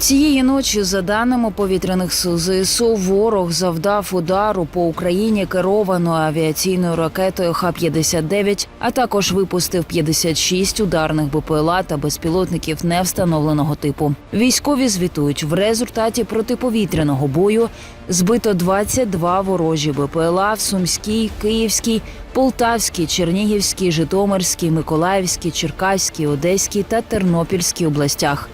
Цієї ночі, за даними повітряних сил ЗСУ, ворог завдав удару по Україні керованою авіаційною ракетою Х-59, а також випустив 56 ударних БПЛА та безпілотників невстановленого типу. Військові звітують в результаті протиповітряного бою збито 22 ворожі БПЛА в Сумській, Київській, Полтавській, Чернігівській, Житомирській, Миколаївській, Черкаській, Одеській та Тернопільській областях.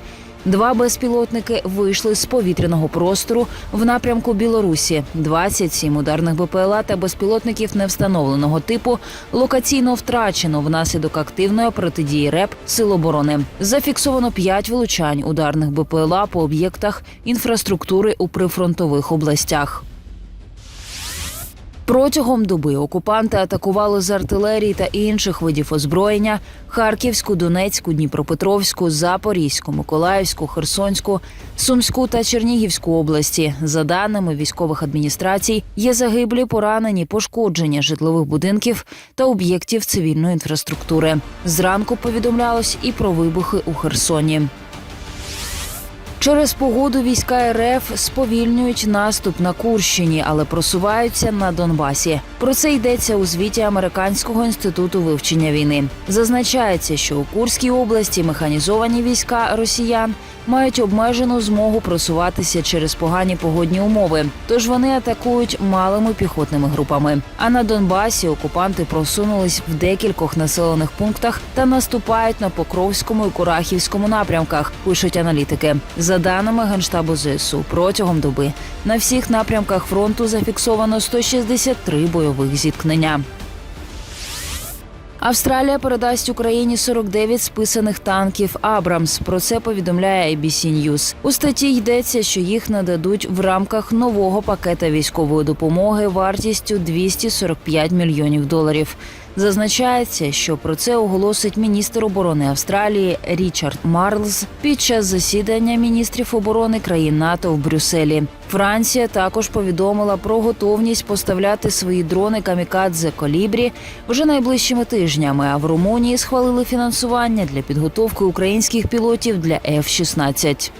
Два безпілотники вийшли з повітряного простору в напрямку Білорусі. 27 ударних БПЛА та безпілотників невстановленого типу локаційно втрачено внаслідок активної протидії РЕП Сил оборони. Зафіксовано 5 влучань ударних БПЛА по об'єктах інфраструктури у прифронтових областях. Протягом доби окупанти атакували з артилерії та інших видів озброєння Харківську, Донецьку, Дніпропетровську, Запорізьку, Миколаївську, Херсонську, Сумську та Чернігівську області. За даними військових адміністрацій, є загиблі, поранені, пошкодження житлових будинків та об'єктів цивільної інфраструктури. Зранку повідомлялось і про вибухи у Херсоні. Через погоду війська РФ сповільнюють наступ на Курщині, але просуваються на Донбасі. Про це йдеться у звіті Американського інституту вивчення війни. Зазначається, що у Курській області механізовані війська росіян мають обмежену змогу просуватися через погані погодні умови. Тож вони атакують малими піхотними групами. А на Донбасі окупанти просунулись в декількох населених пунктах та наступають на Покровському і Курахівському напрямках. Пишуть аналітики. За даними генштабу ЗСУ, протягом доби на всіх напрямках фронту зафіксовано 163 бойових зіткнення. Австралія передасть Україні 49 списаних танків Абрамс. Про це повідомляє ABC News. У статті йдеться, що їх нададуть в рамках нового пакета військової допомоги вартістю 245 мільйонів доларів. Зазначається, що про це оголосить міністр оборони Австралії Річард Марлз під час засідання міністрів оборони країн НАТО в Брюсселі. Франція також повідомила про готовність поставляти свої дрони камікадзе колібрі вже найближчими тижнями. А в Румунії схвалили фінансування для підготовки українських пілотів для F-16.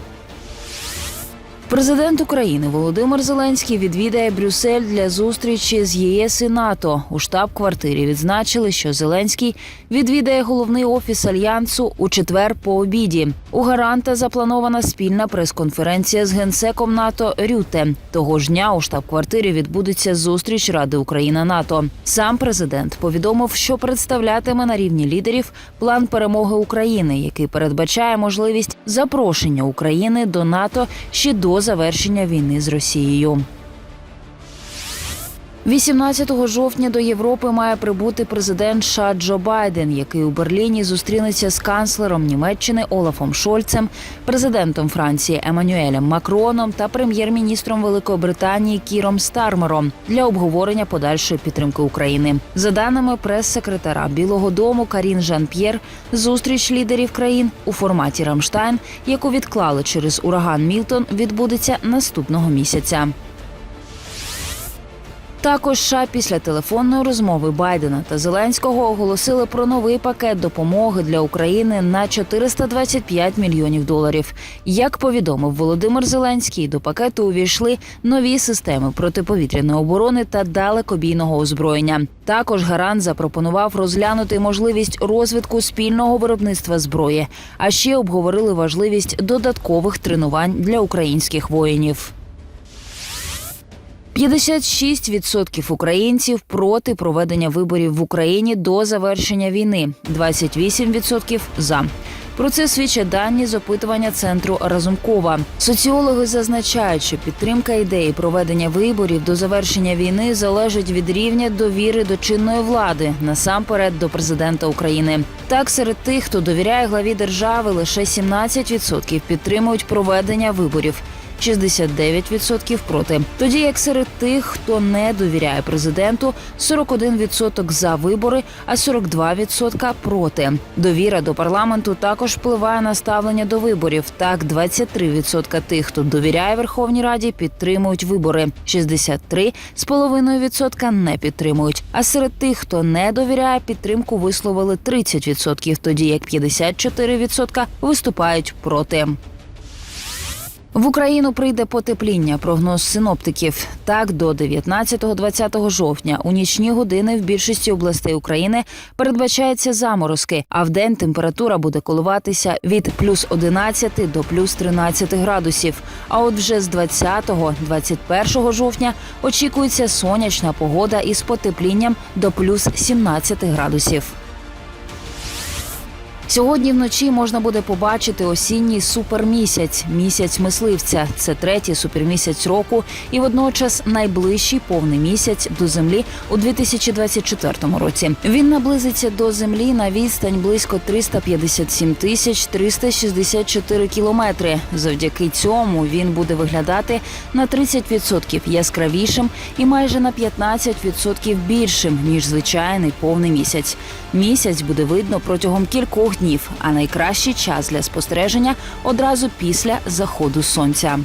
Президент України Володимир Зеленський відвідає Брюссель для зустрічі з ЄС і НАТО. У штаб-квартирі відзначили, що Зеленський відвідає головний офіс альянсу у четвер по обіді. У гаранта запланована спільна прес-конференція з генсеком НАТО Рюте. Того ж дня у штаб-квартирі відбудеться зустріч Ради Україна НАТО. Сам президент повідомив, що представлятиме на рівні лідерів план перемоги України, який передбачає можливість запрошення України до НАТО ще завершення війни з Росією. 18 жовтня до Європи має прибути президент США Джо Байден, який у Берліні зустрінеться з канцлером Німеччини Олафом Шольцем, президентом Франції Еммануелем Макроном та прем'єр-міністром Великої Британії Кіром Стармером для обговорення подальшої підтримки України. За даними прес-секретара Білого Дому Карін Жан П'єр, зустріч лідерів країн у форматі Рамштайн, яку відклали через ураган Мілтон, відбудеться наступного місяця. Також США після телефонної розмови Байдена та Зеленського оголосили про новий пакет допомоги для України на 425 мільйонів доларів. Як повідомив Володимир Зеленський, до пакету увійшли нові системи протиповітряної оборони та далекобійного озброєння. Також гарант запропонував розглянути можливість розвитку спільного виробництва зброї, а ще обговорили важливість додаткових тренувань для українських воїнів. 56% українців проти проведення виборів в Україні до завершення війни. 28% – за. Про це свідчать дані з опитування центру Разумкова. Соціологи зазначають, що підтримка ідеї проведення виборів до завершення війни залежить від рівня довіри до чинної влади, насамперед до президента України. Так, серед тих, хто довіряє главі держави, лише 17% підтримують проведення виборів. 69% проти. Тоді як серед тих, хто не довіряє президенту, 41% за вибори, а 42% проти. Довіра до парламенту також впливає на ставлення до виборів. Так, 23% тих, хто довіряє Верховній Раді, підтримують вибори. 63,5% не підтримують. А серед тих, хто не довіряє, підтримку висловили 30%, тоді як 54% виступають проти. В Україну прийде потепління. Прогноз синоптиків. Так, до 19-20 жовтня у нічні години в більшості областей України передбачаються заморозки, а в день температура буде коливатися від плюс 11 до плюс 13 градусів. А от вже з 20-21 жовтня очікується сонячна погода із потеплінням до плюс 17 градусів. Сьогодні вночі можна буде побачити осінній супермісяць, місяць мисливця. Це третій супермісяць року і водночас найближчий повний місяць до землі у 2024 році. Він наблизиться до землі на відстань близько 357 тисяч 364 кілометри. Завдяки цьому він буде виглядати на 30% яскравішим і майже на 15% більшим ніж звичайний повний місяць. Місяць буде видно протягом кількох днів, а найкращий час для спостереження одразу після заходу сонця.